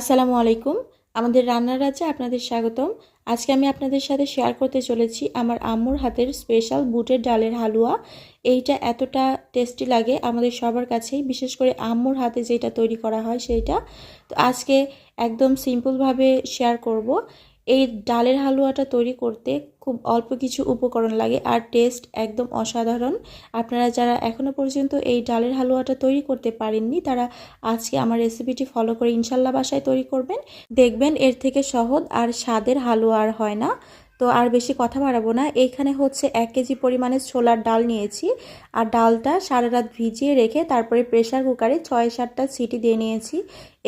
আসসালামু আলাইকুম। আমাদের রান্নার রাজ্যে আপনাদের স্বাগতম। আজকে আমি আপনাদের সাথে শেয়ার করতে চলেছি আমার আম্মুর হাতের স্পেশাল বুটের ডালের হালুয়া। এইটা এতটা টেস্টি লাগে আমাদের সবার কাছেই, বিশেষ করে আম্মুর হাতে যেটা তৈরি করা হয় সেইটা। তো আজকে একদম সিম্পলভাবে শেয়ার করব। এই ডালের হালুয়াটা তৈরি করতে খুব অল্প কিছু উপকরণ লাগে আর টেস্ট একদম অসাধারণ। আপনারা যারা এখনও পর্যন্ত এই ডালের হালুয়াটা তৈরি করতে পারেননি, তারা আজকে আমার রেসিপিটি ফলো করে ইনশাল্লাহ বাসায় তৈরি করবেন। দেখবেন এর থেকে সহজ আর স্বাদের হালুয়া আর হয় না। তো আর বেশি কথা বাড়াবো না। এইখানে হচ্ছে এক কেজি পরিমাণে ছোলার ডাল নিয়েছি। আর ডালটা সারা রাত ভিজিয়ে রেখে তারপরে প্রেশার কুকারে ছয় সাতটা সিটি দিয়ে নিয়েছি।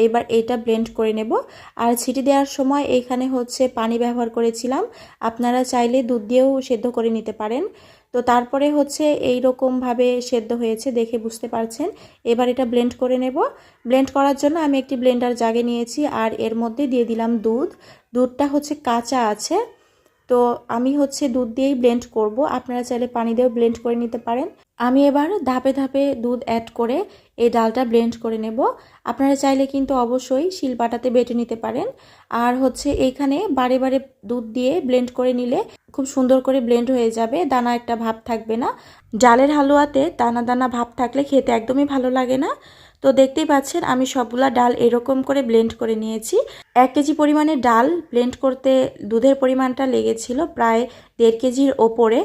এবার এটা ব্লেন্ড করে নেব। আর সিটি দেওয়ার সময় এইখানে হচ্ছে পানি ব্যবহার করেছিলাম। আপনারা চাইলে দুধ দিয়েও সেদ্ধ করে নিতে পারেন। তো তারপরে হচ্ছে এই রকমভাবে সেদ্ধ হয়েছে দেখে বুঝতে পারছেন। এবার এটা ব্লেন্ড করে নেব। ব্লেন্ড করার জন্য আমি একটি ব্লেন্ডার জাগে নিয়েছি। আর এর মধ্যে দিয়ে দিলাম দুধ। দুধটা হচ্ছে কাঁচা আছে। তো আমি হচ্ছে দুধ দিয়েই ব্লেন্ড করব। আপনারা চাইলে পানি দিয়েও ব্লেন্ড করে নিতে পারেন। আমি এবার ধাপে ধাপে দুধ অ্যাড করে এই ডালটা ব্লেন্ড করে নেব। আপনারা চাইলে কিন্তু অবশ্যই শিলপাটাতে বেটে নিতে পারেন। আর হচ্ছে এইখানে বারে বারে দুধ দিয়ে ব্লেন্ড করে নিলে খুব সুন্দর করে ব্লেন্ড হয়ে যাবে। দানা একটা ভাব থাকবে না। ডালের হালুয়াতে দানা দানা ভাব থাকলে খেতে একদমই ভালো লাগে না। তো দেখতেই পাচ্ছেন, আমি সবগুলা ডাল এরকম করে ব্লেন্ড করে নিয়েছি। এক কেজি পরিমাণে ডাল ব্লেন্ড করতে দুধের পরিমাণটা লেগেছিল প্রায় দেড় কেজির ওপরে।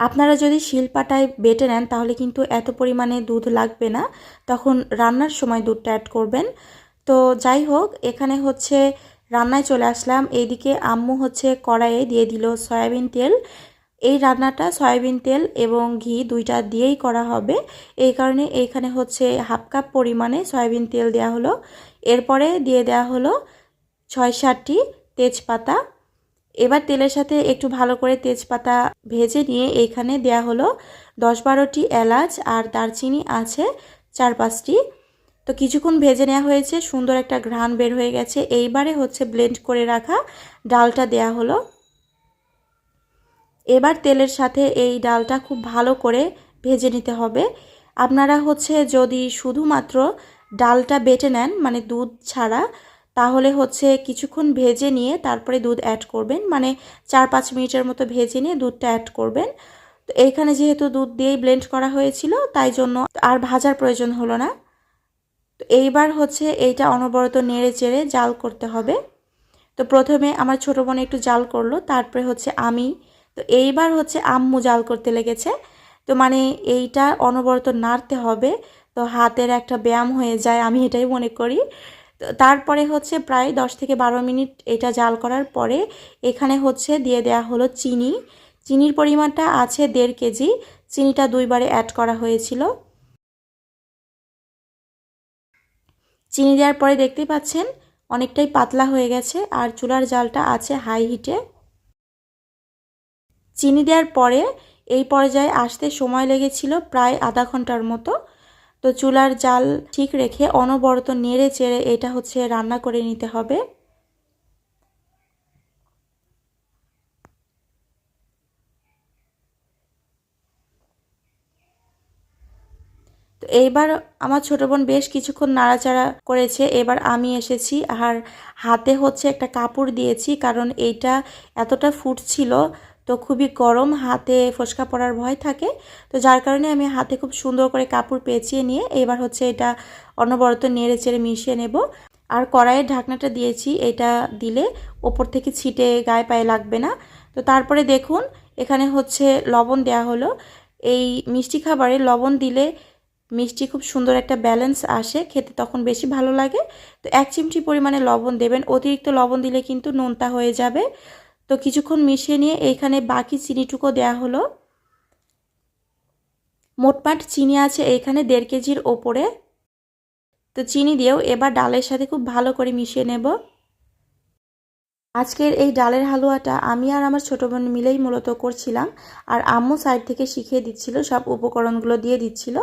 আপনারা যদি শিলপাটায় বেটে নেন, তাহলে কিন্তু এত পরিমাণে দুধ লাগবে না। তখন রান্নার সময় দুধটা অ্যাড করবেন। তো যাই হোক, এখানে হচ্ছে রান্নায় চলে আসলাম। এইদিকে আম্মু হচ্ছে কড়াইয়ে দিয়ে দিল সয়াবিন তেল। এই রান্নাটা সয়াবিন তেল এবং ঘি দুইটা দিয়েই করা হবে। এই কারণে এইখানে হচ্ছে হাফ কাপ পরিমাণে সয়াবিন তেল দেওয়া হলো। এরপরে দিয়ে দেওয়া হলো ছয় সাতটি তেজপাতা। এবার তেলের সাথে একটু ভালো করে তেজপাতা ভেজে নিয়ে এইখানে দেয়া হলো দশ বারোটি এলাচ আর দারচিনি আছে চার পাঁচটি। তো কিছুক্ষণ ভেজে নেওয়া হয়েছে, সুন্দর একটা ঘ্রাণ বের হয়ে গেছে। এইবারে হচ্ছে ব্লেন্ড করে রাখা ডালটা দেয়া হলো। এবার তেলের সাথে এই ডালটা খুব ভালো করে ভেজে নিতে হবে। আপনারা হচ্ছে যদি শুধুমাত্র ডালটা বেটে নেন মানে দুধ ছাড়া, তাহলে হচ্ছে কিছুক্ষণ ভেজে নিয়ে তারপরে দুধ অ্যাড করবেন। মানে চার পাঁচ মিনিটের মতো ভেজে নিয়ে দুধটা অ্যাড করবেন। তো এইখানে যেহেতু দুধ দিয়েই ব্লেন্ড করা হয়েছিল, তাই জন্য আর ভাজার প্রয়োজন হলো না। তো এইবার হচ্ছে এইটা অনবরত নেড়ে চেড়ে জাল করতে হবে। তো প্রথমে আমার ছোটো বোন একটু জাল করল, তারপরে হচ্ছে আমি তো এইবার হচ্ছে আম্মু জাল করতে লেগেছে। তো মানে এইটা অনবরত নাড়তে হবে। তো হাতের একটা ব্যায়াম হয়ে যায়, আমি এটাই মনে করি। তো তারপরে হচ্ছে প্রায় দশ থেকে বারো মিনিট এটা জাল করার পরে এখানে হচ্ছে দিয়ে দেয়া হলো চিনি। চিনির পরিমাণটা আছে দেড় কেজি। চিনিটা দুইবারে অ্যাড করা হয়েছিল। চিনি দেওয়ার পরে দেখতে পাচ্ছেন, অনেকটাই পাতলা হয়ে গেছে আর চুলার জালটা আছে হাই হিটে চিনি দেওয়ার পরে এই পর্যায়ে আসতে সময় লেগেছিল প্রায় আধা ঘণ্টার মতো। তো চুলার জাল ঠিক রেখে অনবরত নেড়ে চেড়ে এটা হচ্ছে রান্না করে নিতে হবে। তো এইবার আমার ছোটো বোন বেশ কিছুক্ষণ নাড়াচাড়া করেছে। এবার আমি এসেছি আর হাতে হচ্ছে একটা কাপড় দিয়েছি কারণ এইটা এতটা ফুটছিল তো খুবই গরম, হাতে ফসকা পড়ার ভয় থাকে। তো যার কারণে আমি হাতে খুব সুন্দর করে কাপড় পেঁচিয়ে নিয়ে এবার হচ্ছে এটা অনবরত নেড়ে চেড়ে মিশিয়ে নেব। আর কড়াইয়ের ঢাকনাটা দিয়েছি, এটা দিলে ওপর থেকে ছিটে গায়ে পায়ে লাগবে না। তো তারপরে দেখুন, এখানে হচ্ছে লবণ দেয়া হলো। এই মিষ্টি খাবারে লবণ দিলে মিষ্টি খুব সুন্দর একটা ব্যালেন্স আসে, খেতে তখন বেশি ভালো লাগে। তো এক চিমটি পরিমাণে লবণ দেবেন, অতিরিক্ত লবণ দিলে কিন্তু নোনতা হয়ে যাবে। তো কিছুক্ষণ মিশিয়ে নিয়ে এইখানে বাকি চিনিটুকু দেয়া হলো। মোটমাট চিনি আছে এইখানে দেড় কেজির ওপরে। তো চিনি দিয়েও এবার ডালের সাথে খুব ভালো করে মিশিয়ে নেব। আজকের এই ডালের হালুয়াটা আমি আর আমার ছোটো বোন মিলেই মূলত করছিলাম আর আম্মু সাইড থেকে শিখিয়ে দিচ্ছিল, সব উপকরণগুলো দিয়ে দিচ্ছিল।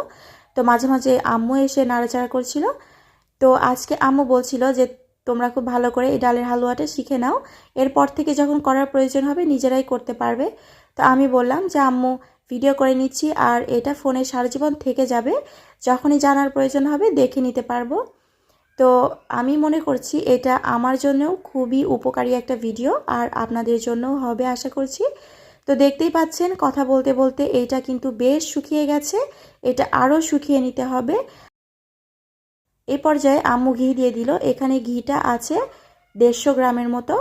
তো মাঝে মাঝে আম্মু এসে নাড়াচাড়া করছিল। তো আজকে আম্মু বলছিল যে তোমরা খুব ভালো করে এই ডালের হালুয়াটা শিখে নাও। এরপর থেকে যখন করার প্রয়োজন হবে নিজেরাই করতে পারবে। তো আমি বললাম যে, আম্মু ভিডিও করে নিচ্ছি আর এটা ফোনে সারা জীবন থেকে যাবে। যখনই জানার প্রয়োজন হবে দেখে নিতে পারব। তো আমি মনে করছি এটা আমার জন্যও খুবই উপকারী একটা ভিডিও আর আপনাদের জন্যও হবে আশা করছি। তো দেখতেই পাচ্ছেন, কথা বলতে বলতে এইটা কিন্তু বেশ শুকিয়ে গেছে। এটা আরও শুকিয়ে নিতে হবে। এই পর্যায়ে আম্মু ঘি দিয়ে দিল। এখানে ঘিটা আছে দেড়শো গ্রামের মতো।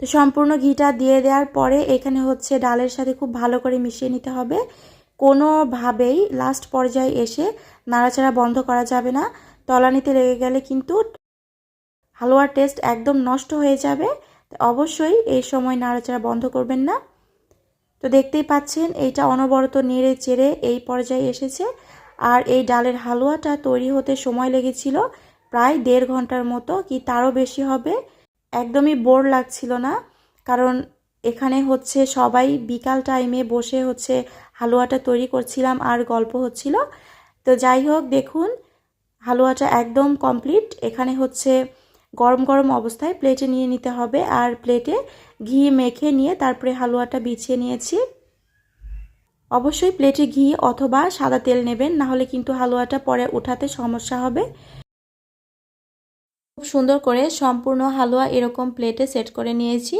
তো সম্পূর্ণ ঘিটা দিয়ে দেওয়ার পরে এখানে হচ্ছে ডালের সাথে খুব ভালো করে মিশিয়ে নিতে হবে। কোনোভাবেই লাস্ট পর্যায়ে এসে নাড়াচাড়া বন্ধ করা যাবে না। তলানিতে লেগে গেলে কিন্তু হালুয়ার টেস্ট একদম নষ্ট হয়ে যাবে। অবশ্যই এই সময় নাড়াচাড়া বন্ধ করবেন না। তো দেখতেই পাচ্ছেন, এইটা অনবরত নেড়ে চেড়ে এই পর্যায়ে এসেছে। আর এই ডালের হালুয়াটা তৈরি হতে সময় লেগেছিল, প্রায় দেড় ঘণ্টার মতো, কি তারও বেশি হবে? একদমই বোর লাগছিল না, কারণ এখানে হচ্ছে সবাই বিকাল টাইমে বসে হচ্ছে হালুয়াটা তৈরি করছিলাম আর গল্প হচ্ছিল। তো যাই হোক, দেখুন, হালুয়াটা একদম কমপ্লিট। এখানে হচ্ছে গরম গরম অবস্থায় প্লেটে নিয়ে নিতে হবে আর প্লেটে ঘি মেখে নিয়ে তারপরে হালুয়াটা বিছিয়ে নিয়েছি। অবশ্যই প্লেটে ঘি অথবা সাদা তেল নেবেন, না হলে কিন্তু হালুয়াটা পরে উঠাতে সমস্যা হবে। খুব সুন্দর করে সম্পূর্ণ হালুয়া এরকম প্লেটে সেট করে নিয়েছি।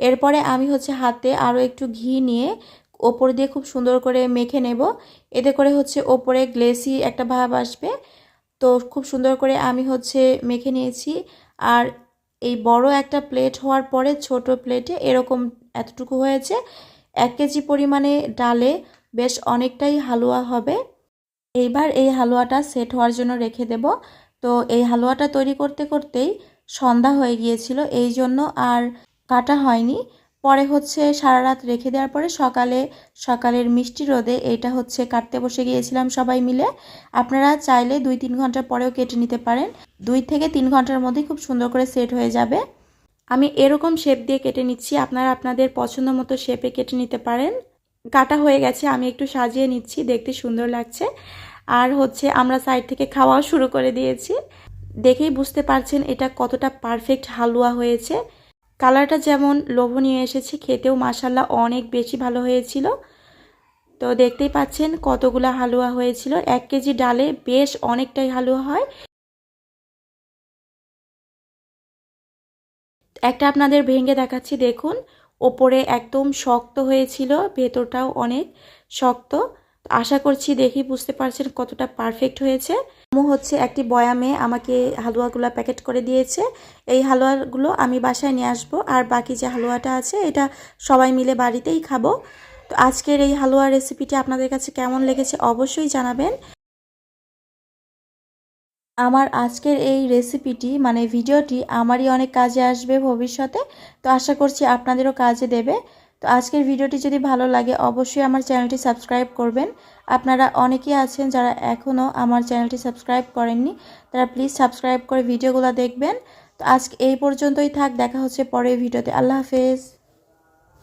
এরপরে আমি হচ্ছে হাতে আরও একটু ঘি নিয়ে ওপর দিয়ে খুব সুন্দর করে মেখে নেব। এতে করে হচ্ছে ওপরে গ্লেসি একটা ভাব আসবে। তো খুব সুন্দর করে আমি হচ্ছে মেখে নিয়েছি। আর এই বড় একটা প্লেট হওয়ার পরে ছোট প্লেটে এরকম এতটুকু হয়েছে। এক কেজি পরিমাণে ডালে বেশ অনেকটাই হালুয়া হবে। এইবার এই হালুয়াটা সেট হওয়ার জন্য রেখে দেব। তো এই হালুয়াটা তৈরি করতে করতেই সন্ধ্যা হয়ে গিয়েছিল, এই জন্য আর কাটা হয়নি। পরে হচ্ছে সারা রাত রেখে দেওয়ার পরে সকালে, সকালের মিষ্টি রোদে এইটা হচ্ছে কাটতে বসে গিয়েছিলাম সবাই মিলে। আপনারা চাইলে দুই তিন ঘণ্টা পরেও কেটে নিতে পারেন। দুই থেকে তিন ঘণ্টার মধ্যে খুব সুন্দর করে সেট হয়ে যাবে। আমি এরকম শেপ দিয়ে কেটে নিচ্ছি, আপনারা আপনাদের পছন্দ মতো শেপে কেটে নিতে পারেন। কাটা হয়ে গেছে, আমি একটু সাজিয়ে নিচ্ছি, দেখতে সুন্দর লাগছে। আর হচ্ছে, আমরা সাইড থেকে খাওয়াও শুরু করে দিয়েছি। দেখেই বুঝতে পারছেন এটা কতটা পারফেক্ট হালুয়া হয়েছে। কালারটা যেমন লোভনীয় এসেছে, খেতেও মাসাল্লা অনেক বেশি ভালো হয়েছিল। তো দেখতেই পাচ্ছেন কতগুলো হালুয়া হয়েছিল। এক কেজি ডালে বেশ অনেকটাই হালুয়া হয়। একটা আপনাদের ভেঙে দেখাচ্ছি, দেখুন। ওপরে একদম শক্ত হয়েছিল, ভেতরটাও অনেক শক্ত। আশা করছি দেখি বুঝতে পারছেন কতটা পারফেক্ট হয়েছে। মো হচ্ছে একটি বয়ামে আমাকে হালুয়াগুলো প্যাকেট করে দিয়েছে। এই হালুয়াগুলো আমি বাসায় নিয়ে আসব, আর বাকি যে হালুয়াটা আছে, এটা সবাই মিলে বাড়িতেই খাব। তো আজকের এই হালুয়া রেসিপিটি আপনাদের কাছে কেমন লেগেছে অবশ্যই জানাবেন। আমার আজকের এই রেসিপিটি মানে ভিডিওটি আমারই অনেক কাজে আসবে ভবিষ্যতে। তো আশা করছি আপনাদেরও কাজে দেবে। তো আজকের ভিডিওটি যদি ভালো লাগে, অবশ্যই আমার চ্যানেলটি সাবস্ক্রাইব করবেন। আপনারা অনেকেই আছেন যারা এখনও আমার চ্যানেলটি সাবস্ক্রাইব করেননি, তারা প্লিজ সাবস্ক্রাইব করে ভিডিওগুলো দেখবেন। তো আজকে এই পর্যন্তই থাক, দেখা হচ্ছে পরের ভিডিওতে আল্লাহ হাফেজ।